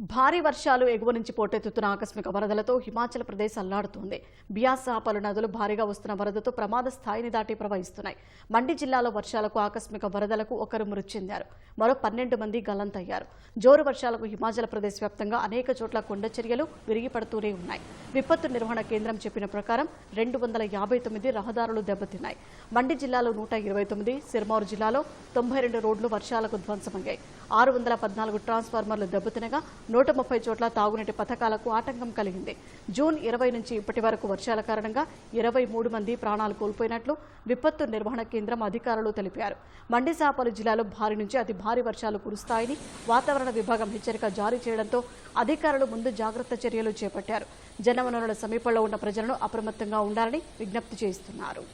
భారీ వర్షాలు ఎగువ నుంచి పోటెత్తుతున్న ఆకస్మిక వరదలతో హిమాచల్ ప్రదేశ్ అల్లాడుతోంది. బియాస్ సహా పలు నదులు భారీగా వస్తున్న వరదతో ప్రమాద స్థాయిని దాటి ప్రవహిస్తున్నాయి. మండి జిల్లాలో వర్షాలకు ఆకస్మిక వరదలకు ఒకరు మృతి చెందారు. మరో పన్నెండు మంది గల్లంతయ్యారు. జోరు వర్షాలకు హిమాచల్ ప్రదేశ్ వ్యాప్తంగా అనేక చోట్ల కొండ చర్యలు విరిగిపడుతూనే ఉన్నాయి. విపత్తు నిర్వహణ కేంద్రం చెప్పిన ప్రకారం రెండు వందల యాభై తొమ్మిది రహదారులు దెబ్బతిన్నాయి. మండి జిల్లాలో నూట ఇరవై తొమ్మిది సిర్మౌర్ జిల్లాలో తొంభై రెండు రోడ్లు వర్షాలకు ధ్వంసమయ్యాయి. ఆరు వందల పద్నాలుగు ట్రాన్స్ఫార్మర్లు దెబ్బతినగా నూట ముప్పై చోట్ల తాగునీటి పథకాలకు ఆటంకం కలిగింది. జూన్ ఇరవై నుంచి ఇప్పటి వరకు వర్షాల కారణంగా ఇరవై మూడు మంది ప్రాణాలు కోల్పోయినట్లు విపత్తు నిర్వహణ కేంద్రం అధికారులు తెలిపారు. మండిసాపలు జిల్లాలో భారీ నుంచి అతి భారీ వర్షాలు కురుస్తాయని వాతావరణ విభాగం హెచ్చరిక జారీ చేయడంతో అధికారులు ముందు జాగ్రత్త చర్యలు చేపట్టారు. జనవనరుల సమీపంలో ఉన్న ప్రజలను అప్రమత్తంగా ఉండాలని విజ్ఞప్తి చేస్తున్నారు.